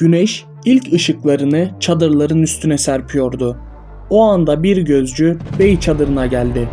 Güneş ilk ışıklarını çadırların üstüne serpiyordu. O anda bir gözcü bey çadırına geldi.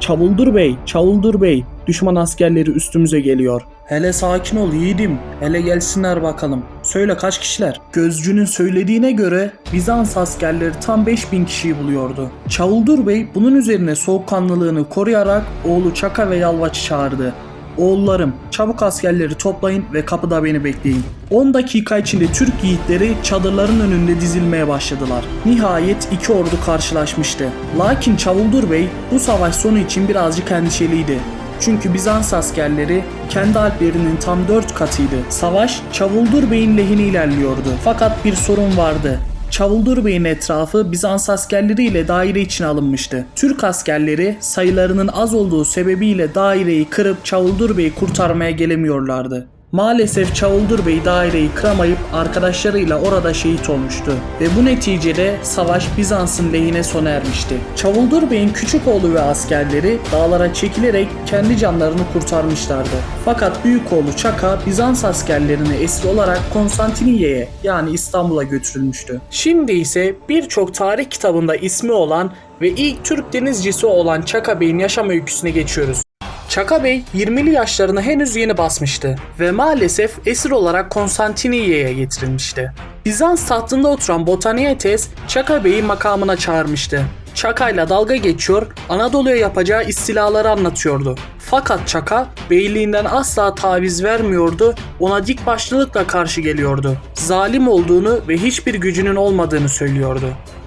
Çavuldur bey, Çavuldur bey, düşman askerleri üstümüze geliyor. Hele sakin ol yiğidim, hele gelsinler bakalım. Söyle kaç kişiler? Gözcünün söylediğine göre Bizans askerleri tam 5000 kişiyi buluyordu. Çavuldur bey bunun üzerine soğukkanlılığını koruyarak oğlu Çaka ve Yalvaç'ı çağırdı. Oğullarım çabuk askerleri toplayın ve kapıda beni bekleyin. 10 dakika içinde Türk yiğitleri çadırların önünde dizilmeye başladılar. Nihayet iki ordu karşılaşmıştı. Lakin Çavuldur Bey bu savaş sonu için birazcık endişeliydi. Çünkü Bizans askerleri kendi alplerinin tam 4 katıydı. Savaş Çavuldur Bey'in lehine ilerliyordu. Fakat bir sorun vardı. Çavuldur Bey'in etrafı Bizans askerleriyle daire içine alınmıştı. Türk askerleri sayılarının az olduğu sebebiyle daireyi kırıp Çavuldur Bey'i kurtarmaya gelemiyorlardı. Maalesef Çavuldur Bey daireyi kıramayıp arkadaşlarıyla orada şehit olmuştu ve bu neticede savaş Bizans'ın lehine sona ermişti. Çavuldur Bey'in küçük oğlu ve askerleri dağlara çekilerek kendi canlarını kurtarmışlardı. Fakat büyük oğlu Çaka Bizans askerlerini esir olarak Konstantiniye'ye yani İstanbul'a götürülmüştü. Şimdi ise birçok tarih kitabında ismi olan ve ilk Türk denizcisi olan Çaka Bey'in yaşam öyküsüne geçiyoruz. Çaka Bey 20'li yaşlarını henüz yeni basmıştı ve maalesef esir olarak Konstantiniye'ye getirilmişti. Bizans tahtında oturan Botaniyetes Çaka Bey'i makamına çağırmıştı. Çaka ile dalga geçiyor, Anadolu'ya yapacağı istilaları anlatıyordu. Fakat Çaka beyliğinden asla taviz vermiyordu, ona dik başlılıkla karşı geliyordu. Zalim olduğunu ve hiçbir gücünün olmadığını söylüyordu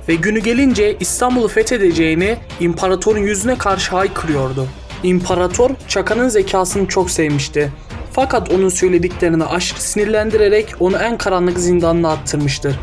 ve günü gelince İstanbul'u fethedeceğini imparatorun yüzüne karşı haykırıyordu. İmparator Çaka'nın zekasını çok sevmişti. Fakat onun söylediklerini aşırı sinirlendirerek onu en karanlık zindanına attırmıştır.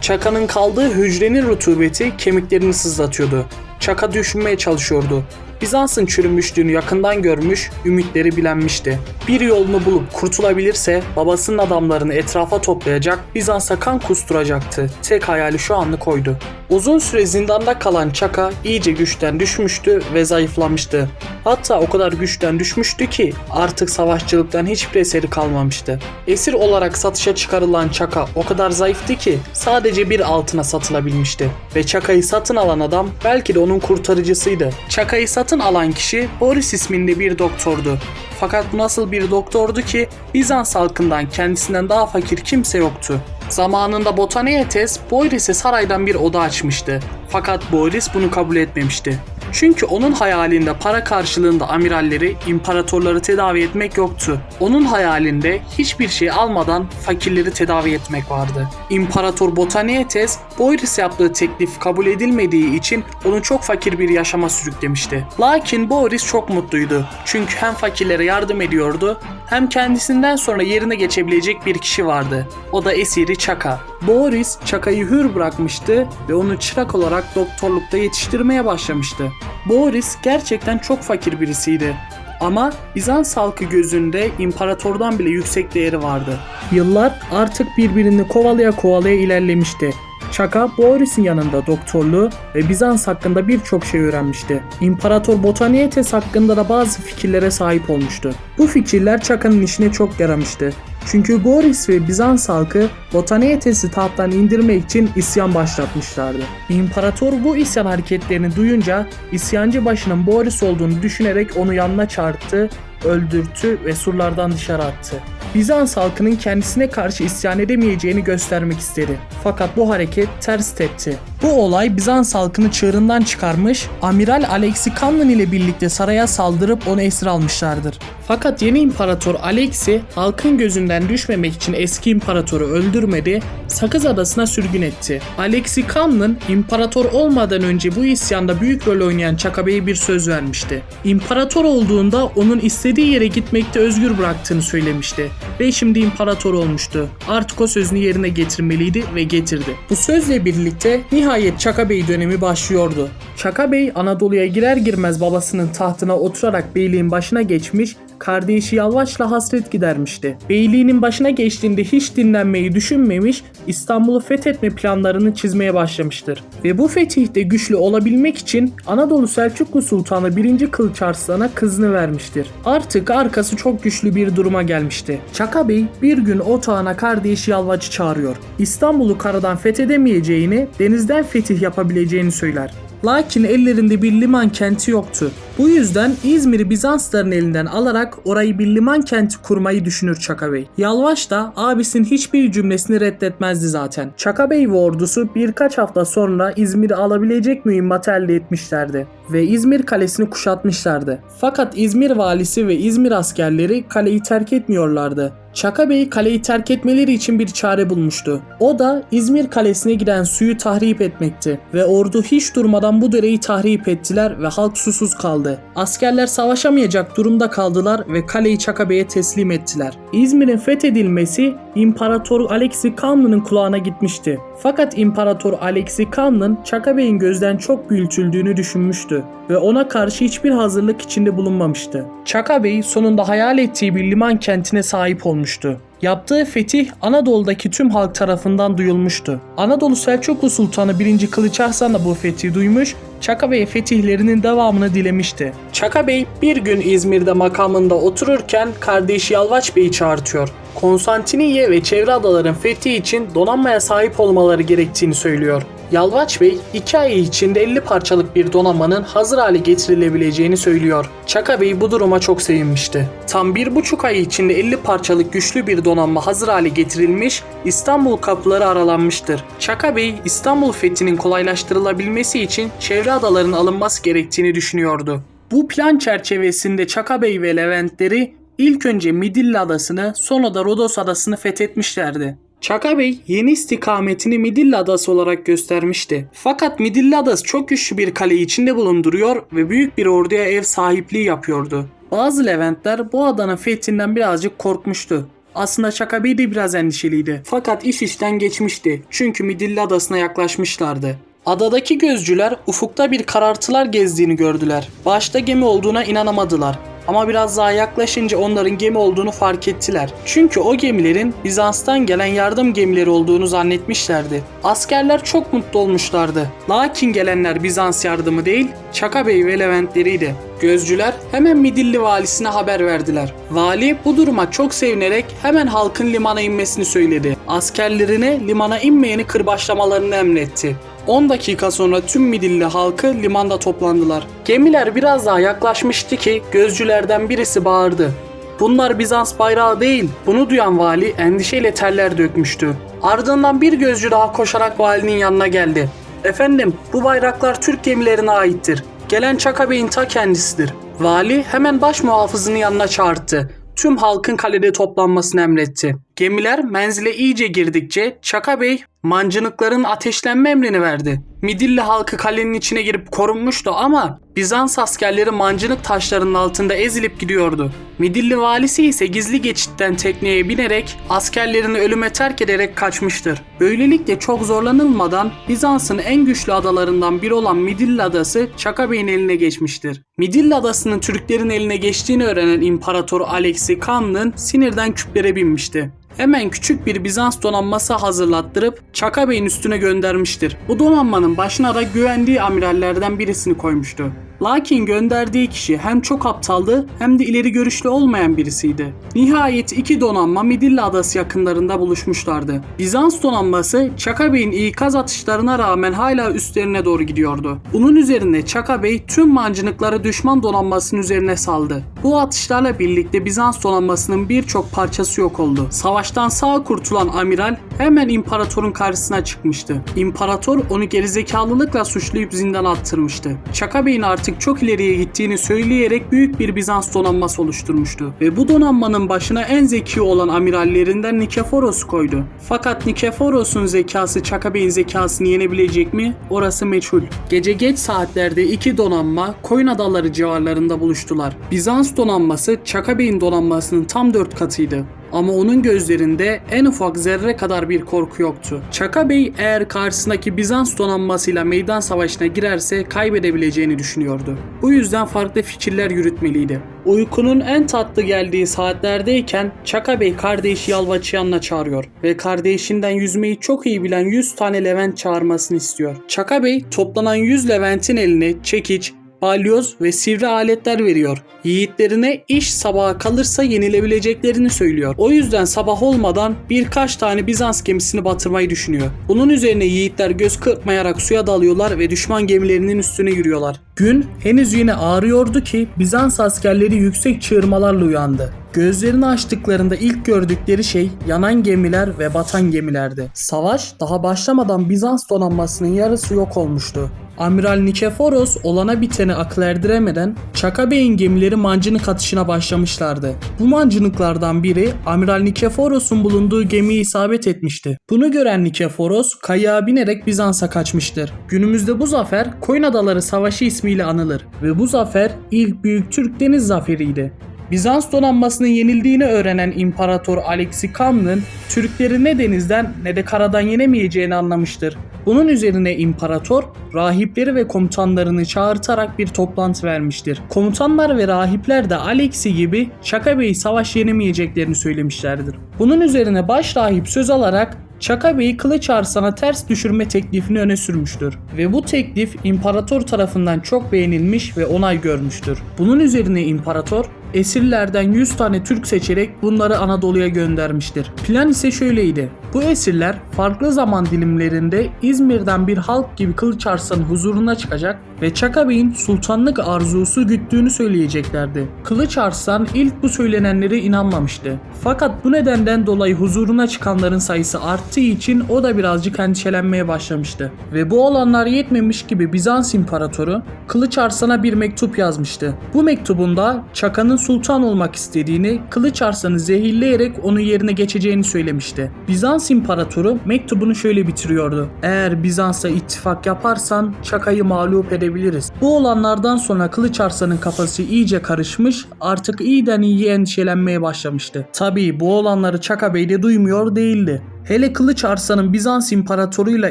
Çaka'nın kaldığı hücrenin rutubeti kemiklerini sızlatıyordu. Çaka düşünmeye çalışıyordu. Bizans'ın çürümüşlüğünü yakından görmüş, ümitleri bilenmişti. Bir yolunu bulup kurtulabilirse babasının adamlarını etrafa toplayacak, Bizans'a kan kusturacaktı. Tek hayali şu anlık oydu. Uzun süre zindanda kalan Çaka iyice güçten düşmüştü ve zayıflamıştı. Hatta o kadar güçten düşmüştü ki artık savaşçılıktan hiçbir eseri kalmamıştı. Esir olarak satışa çıkarılan Çaka o kadar zayıftı ki sadece bir altına satılabilmişti. Ve Çaka'yı satın alan adam belki de onun kurtarıcısıydı. Çaka'yı satın alan kişi Boris isminde bir doktordu. Fakat bu nasıl bir doktordu ki Bizans halkından kendisinden daha fakir kimse yoktu. Zamanında Botaniyetes Boris'e saraydan bir oda açmıştı. Fakat Boris bunu kabul etmemişti. Çünkü onun hayalinde para karşılığında amiralleri, imparatorları tedavi etmek yoktu. Onun hayalinde hiçbir şey almadan fakirleri tedavi etmek vardı. İmparator Botaniyetes, Boris yaptığı teklif kabul edilmediği için onu çok fakir bir yaşama sürüklemişti. Lakin Boris çok mutluydu. Çünkü hem fakirlere yardım ediyordu hem kendisinden sonra yerine geçebilecek bir kişi vardı. O da esiri Çaka. Boris Çaka'yı hür bırakmıştı ve onu çırak olarak doktorlukta yetiştirmeye başlamıştı. Boris gerçekten çok fakir birisiydi. Ama Bizans halkı gözünde imparatordan bile yüksek değeri vardı. Yıllar artık birbirini kovalaya kovalaya ilerlemişti. Çaka Boris'in yanında doktorluğu ve Bizans hakkında birçok şey öğrenmişti. İmparator Botaniyetes hakkında da bazı fikirlere sahip olmuştu. Bu fikirler Çaka'nın işine çok yaramıştı. Çünkü Boris ve Bizans halkı Botaniyetes'i tahttan indirmek için isyan başlatmışlardı. İmparator bu isyan hareketlerini duyunca isyancı başının Boris olduğunu düşünerek onu yanına çağırttı, öldürttü ve surlardan dışarı attı. Bizans halkının kendisine karşı isyan edemeyeceğini göstermek istedi. Fakat bu hareket ters tepti. Bu olay Bizans halkını çığırından çıkarmış, Amiral Alexi Kanlan ile birlikte saraya saldırıp onu esir almışlardır. Fakat yeni imparator Alexi halkın gözünden düşmemek için eski imparatoru öldürmedi, Sakız Adası'na sürgün etti. Alexi Kanlan imparator olmadan önce bu isyanda büyük rol oynayan Çaka Bey'e bir söz vermişti. İmparator olduğunda onun istediği yere gitmekte özgür bıraktığını söylemişti ve şimdi imparator olmuştu. Artık o sözünü yerine getirmeliydi ve getirdi. Bu sözle birlikte nihayet Çaka Bey dönemi başlıyordu. Çaka Bey Anadolu'ya girer girmez babasının tahtına oturarak beyliğin başına geçmiş kardeşi Yalvaç'la hasret gidermişti. Beyliğinin başına geçtiğinde hiç dinlenmeyi düşünmemiş, İstanbul'u fethetme planlarını çizmeye başlamıştır. Ve bu fetihte güçlü olabilmek için Anadolu Selçuklu Sultanı 1. Kılıç Arslan'a kızını vermiştir. Artık arkası çok güçlü bir duruma gelmişti. Çaka Bey bir gün otağına kardeşi Yalvaç'ı çağırıyor. İstanbul'u karadan fethedemeyeceğini, denizden fetih yapabileceğini söyler. Lakin ellerinde bir liman kenti yoktu. Bu yüzden İzmir'i Bizansların elinden alarak orayı bir liman kenti kurmayı düşünür Çaka Bey. Yalvaç da abisinin hiçbir cümlesini reddetmezdi zaten. Çaka Bey ve ordusu birkaç hafta sonra İzmir'i alabilecek mühimmat elde etmişlerdi ve İzmir kalesini kuşatmışlardı. Fakat İzmir valisi ve İzmir askerleri kaleyi terk etmiyorlardı. Çaka Bey kaleyi terk etmeleri için bir çare bulmuştu. O da İzmir kalesine giden suyu tahrip etmekti ve ordu hiç durmadan bu dereyi tahrip ettiler ve halk susuz kaldı. Askerler savaşamayacak durumda kaldılar ve kaleyi Çaka Bey'e teslim ettiler. İzmir'in fethedilmesi İmparator Alexi Kanlı'nın kulağına gitmişti. Fakat İmparator Alexi Kanlı Çaka Bey'in gözden çok büyütüldüğünü düşünmüştü ve ona karşı hiçbir hazırlık içinde bulunmamıştı. Çaka Bey sonunda hayal ettiği bir liman kentine sahip olmuştu. Yaptığı fetih Anadolu'daki tüm halk tarafından duyulmuştu. Anadolu Selçuklu Sultanı 1. Kılıç Arslan da bu fethi duymuş, Çaka Bey fetihlerinin devamını dilemişti. Çaka Bey bir gün İzmir'de makamında otururken kardeşi Yalvaç Bey'i çağırtıyor. Konstantiniye ve çevre adaların fethi için donanmaya sahip olmaları gerektiğini söylüyor. Yalvaç Bey 2 ay içinde 50 parçalık bir donanmanın hazır hale getirilebileceğini söylüyor. Çaka Bey bu duruma çok sevinmişti. Tam bir buçuk ay içinde 50 parçalık güçlü bir donanma hazır hale getirilmiş, İstanbul kapıları aralanmıştır. Çaka Bey İstanbul fethinin kolaylaştırılabilmesi için çevre adaların alınması gerektiğini düşünüyordu. Bu plan çerçevesinde Çaka Bey ve Leventleri ilk önce Midilli Adası'nı sonra da Rodos Adası'nı fethetmişlerdi. Çaka Bey yeni istikametini Midilli Adası olarak göstermişti. Fakat Midilli Adası çok güçlü bir kale içinde bulunduruyor ve büyük bir orduya ev sahipliği yapıyordu. Bazı Leventler bu adanın fethinden birazcık korkmuştu. Aslında Çaka Bey de biraz endişeliydi. Fakat iş işten geçmişti. Çünkü Midilli Adası'na yaklaşmışlardı. Adadaki gözcüler ufukta bir karartılar gezdiğini gördüler. Başta gemi olduğuna inanamadılar. Ama biraz daha yaklaşınca onların gemi olduğunu fark ettiler. Çünkü o gemilerin Bizans'tan gelen yardım gemileri olduğunu zannetmişlerdi. Askerler çok mutlu olmuşlardı. Lakin gelenler Bizans yardımı değil, Çaka Bey ve Leventleriydi. Gözcüler hemen Midilli valisine haber verdiler. Vali bu duruma çok sevinerek hemen halkın limana inmesini söyledi. Askerlerine limana inmeyeni kırbaçlamalarını emretti. 10 dakika sonra tüm Midilli halkı limanda toplandılar. Gemiler biraz daha yaklaşmıştı ki gözcülerden birisi bağırdı. Bunlar Bizans bayrağı değil. Bunu duyan vali endişeyle terler dökmüştü. Ardından bir gözcü daha koşarak valinin yanına geldi. Efendim bu bayraklar Türk gemilerine aittir. Gelen Çaka Bey'in ta kendisidir. Vali hemen baş muhafızını yanına çağırdı. Tüm halkın kalede toplanmasını emretti. Gemiler menzile iyice girdikçe Çaka Bey mancınıkların ateşlenme emrini verdi. Midilli halkı kalenin içine girip korunmuştu ama Bizans askerleri mancınık taşlarının altında ezilip gidiyordu. Midilli valisi ise gizli geçitten tekneye binerek askerlerini ölüme terk ederek kaçmıştır. Böylelikle çok zorlanılmadan Bizans'ın en güçlü adalarından biri olan Midilli adası Çaka Bey'in eline geçmiştir. Midilli adasının Türklerin eline geçtiğini öğrenen İmparator Alexi Kanlı sinirden küplere binmişti hemen küçük bir Bizans donanması hazırlattırıp Çaka Bey'in üstüne göndermiştir. Bu donanmanın başına da güvendiği amirallerden birisini koymuştu. Lakin gönderdiği kişi hem çok aptaldı hem de ileri görüşlü olmayan birisiydi. Nihayet iki donanma Midilli Adası yakınlarında buluşmuşlardı. Bizans donanması Çaka Bey'in ikaz atışlarına rağmen hala üstlerine doğru gidiyordu. Bunun üzerine Çaka Bey tüm mancınıkları düşman donanmasının üzerine saldı. Bu atışlarla birlikte Bizans donanmasının birçok parçası yok oldu. Savaştan sağ kurtulan amiral hemen imparatorun karşısına çıkmıştı. İmparator onu gerizekalılıkla suçlayıp zindana attırmıştı. Çaka Bey'in artık çok ileriye gittiğini söyleyerek büyük bir Bizans donanması oluşturmuştu. Ve bu donanmanın başına en zeki olan amirallerinden Nikeforos koydu. Fakat Nikeforos'un zekası Çaka Bey'in zekasını yenebilecek mi? Orası meçhul. Gece geç saatlerde iki donanma Koyun Adaları civarlarında buluştular. Bizans donanması Çaka Bey'in donanmasının tam dört katıydı. Ama onun gözlerinde en ufak zerre kadar bir korku yoktu. Çaka Bey eğer karşısındaki Bizans donanmasıyla meydan savaşına girerse kaybedebileceğini düşünüyordu. Bu yüzden farklı fikirler yürütmeliydi. Uykunun en tatlı geldiği saatlerdeyken Çaka Bey kardeşi Yalvaç'ı yanına çağırıyor ve kardeşinden yüzmeyi çok iyi bilen 100 tane Levent çağırmasını istiyor. Çaka Bey toplanan 100 Levent'in eline çekiç, balyoz ve sivri aletler veriyor. Yiğitlerine iş sabaha kalırsa yenilebileceklerini söylüyor. O yüzden sabah olmadan birkaç tane Bizans gemisini batırmayı düşünüyor. Bunun üzerine yiğitler göz kırpmayarak suya dalıyorlar ve düşman gemilerinin üstüne yürüyorlar. Gün henüz yine ağrıyordu ki Bizans askerleri yüksek çığırmalarla uyandı. Gözlerini açtıklarında ilk gördükleri şey yanan gemiler ve batan gemilerdi. Savaş daha başlamadan Bizans donanmasının yarısı yok olmuştu. Amiral Nikeforos olana biteni akıl erdiremeden Çaka Bey'in gemileri mancınık atışına başlamışlardı. Bu mancınıklardan biri Amiral Nikeforos'un bulunduğu gemiye isabet etmişti. Bunu gören Nikeforos kayağa binerek Bizans'a kaçmıştır. Günümüzde bu zafer Koyun Adaları Savaşı ismiyle anılır ve bu zafer ilk büyük Türk deniz zaferiydi. Bizans donanmasının yenildiğini öğrenen İmparator Alexi Kamlın Türkleri ne denizden ne de karadan yenemeyeceğini anlamıştır. Bunun üzerine imparator rahipleri ve komutanlarını çağırtarak bir toplantı vermiştir. Komutanlar ve rahipler de Alexi gibi Şaka Bey'i savaş yenemeyeceklerini söylemişlerdir. Bunun üzerine baş rahip söz alarak Çaka Bey'i Kılıç Arslan'a ters düşürme teklifini öne sürmüştür. Ve bu teklif imparator tarafından çok beğenilmiş ve onay görmüştür. Bunun üzerine imparator esirlerden 100 tane Türk seçerek bunları Anadolu'ya göndermiştir. Plan ise şöyleydi. Bu esirler farklı zaman dilimlerinde İzmir'den bir halk gibi Kılıç Arslan'ın huzuruna çıkacak ve Çaka Bey'in sultanlık arzusu güttüğünü söyleyeceklerdi. Kılıç Arslan ilk bu söylenenlere inanmamıştı. Fakat bu nedenden dolayı huzuruna çıkanların sayısı arttığı için o da birazcık endişelenmeye başlamıştı. Ve bu olanlar yetmemiş gibi Bizans İmparatoru Kılıç Arslan'a bir mektup yazmıştı. Bu mektubunda Çaka'nın sultan olmak istediğini, Kılıç Arslan'ı zehirleyerek onun yerine geçeceğini söylemişti. Bizans İmparatoru mektubunu şöyle bitiriyordu. Eğer Bizans'a ittifak yaparsan Çaka'yı mağlup edebiliriz. Bu olanlardan sonra Kılıç Arslan'ın kafası iyice karışmış, artık iyiden iyiye endişelenmeye başlamıştı. Tabii bu olanları Çaka Bey de duymuyor değildi. Hele Kılıç Arslan'ın Bizans İmparatoruyla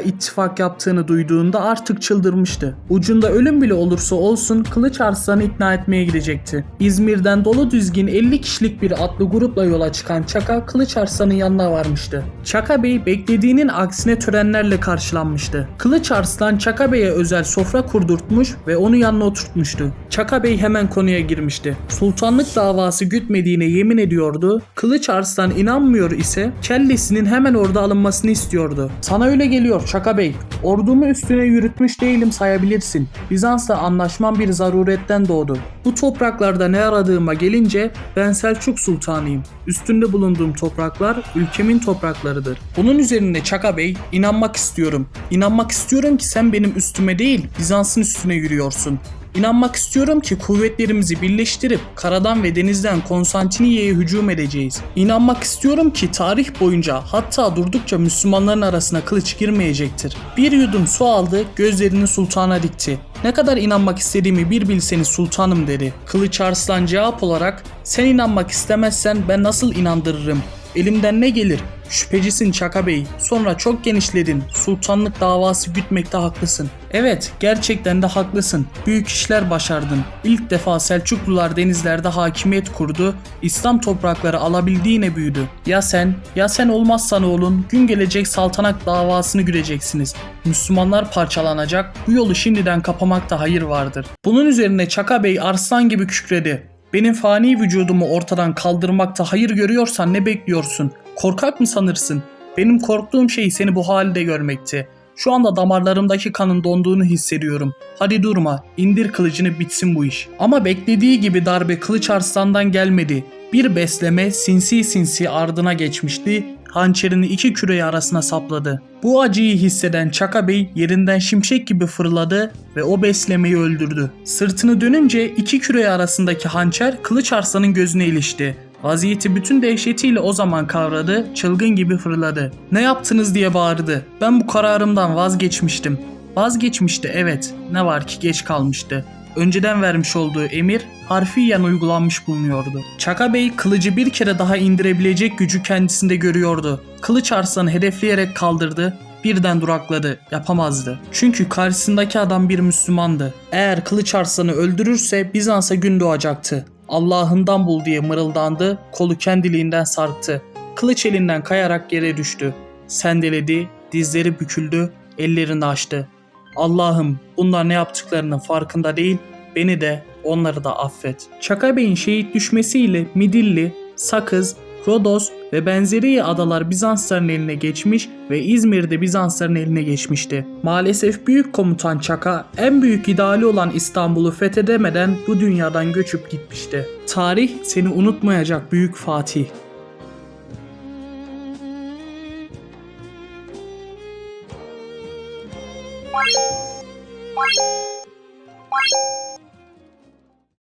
ittifak yaptığını duyduğunda artık çıldırmıştı. Ucunda ölüm bile olursa olsun Kılıç Arslan'ı ikna etmeye gidecekti. İzmir'den dolu düzgün 50 kişilik bir atlı grupla yola çıkan Çaka Kılıç Arslan'ın yanına varmıştı. Çaka Bey beklediğinin aksine törenlerle karşılanmıştı. Kılıç Arslan Çaka Bey'e özel sofra kurdurtmuş ve onu yanına oturtmuştu. Çaka Bey hemen konuya girmişti. Sultanlık davası gütmediğine yemin ediyordu. Kılıç Arslan inanmıyor ise kellesinin hemen orada alınmasını istiyordu. Sana öyle geliyor Çaka Bey. Ordumu üstüne yürütmüş değilim sayabilirsin. Bizans'la anlaşmam bir zaruretten doğdu. Bu topraklarda ne aradığıma gelince ben Selçuk Sultanıyım. Üstünde bulunduğum topraklar ülkemin topraklarıdır. Bunun üzerine Çaka Bey inanmak istiyorum. İnanmak istiyorum ki sen benim üstüme değil Bizans'ın üstüne yürüyorsun. İnanmak istiyorum ki kuvvetlerimizi birleştirip karadan ve denizden Konstantiniye'ye hücum edeceğiz. İnanmak istiyorum ki tarih boyunca hatta durdukça Müslümanların arasına kılıç girmeyecektir. Bir yudum su aldı, gözlerini sultana dikti. Ne kadar inanmak istediğimi bir bilseniz sultanım dedi. Kılıç Arslan cevap olarak sen inanmak istemezsen ben nasıl inandırırım? Elimden ne gelir? Şüphecisin Çaka Bey. Sonra çok genişledin. Sultanlık davası gütmekte haklısın. Evet, gerçekten de haklısın. Büyük işler başardın. İlk defa Selçuklular denizlerde hakimiyet kurdu. İslam toprakları alabildiğine büyüdü. Ya sen, ya sen olmazsan oğlun gün gelecek saltanat davasını göreceksiniz. Müslümanlar parçalanacak. Bu yolu şimdiden kapamakta hayır vardır. Bunun üzerine Çaka Bey arslan gibi kükredi. Benim fani vücudumu ortadan kaldırmakta hayır görüyorsan ne bekliyorsun? Korkak mı sanırsın? Benim korktuğum şey seni bu halde görmekti. Şu anda damarlarımdaki kanın donduğunu hissediyorum. Hadi durma, indir kılıcını bitsin bu iş. Ama beklediği gibi darbe Kılıç Arslan'dan gelmedi. Bir besleme sinsi sinsi ardına geçmişti, hançerini iki küreği arasına sapladı. Bu acıyı hisseden Çaka Bey yerinden şimşek gibi fırladı ve o beslemeyi öldürdü. Sırtını dönünce iki küreği arasındaki hançer Kılıç Arslan'ın gözüne ilişti. Vaziyeti bütün dehşetiyle o zaman kavradı, çılgın gibi fırladı. Ne yaptınız diye bağırdı. Ben bu kararımdan vazgeçmiştim. Vazgeçmişti evet. Ne var ki geç kalmıştı. önceden vermiş olduğu emir harfiyen uygulanmış bulunuyordu. Çaka Bey kılıcı bir kere daha indirebilecek gücü kendisinde görüyordu. Kılıç arslanı hedefleyerek kaldırdı birden durakladı. Yapamazdı. Çünkü karşısındaki adam bir Müslümandı. Eğer Kılıç Arslan'ı öldürürse Bizans'a gün doğacaktı. Allah'ından bul diye mırıldandı, kolu kendiliğinden sarktı. Kılıç elinden kayarak yere düştü. Sendeledi, dizleri büküldü, ellerini açtı. Allah'ım bunlar ne yaptıklarının farkında değil, beni de onları da affet. Çaka Bey'in şehit düşmesiyle Midilli, Sakız, Rodos ve benzeri adalar Bizansların eline geçmiş ve İzmir'de Bizansların eline geçmişti. Maalesef büyük komutan Çaka en büyük ideali olan İstanbul'u fethedemeden bu dünyadan göçüp gitmişti. Tarih seni unutmayacak büyük Fatih.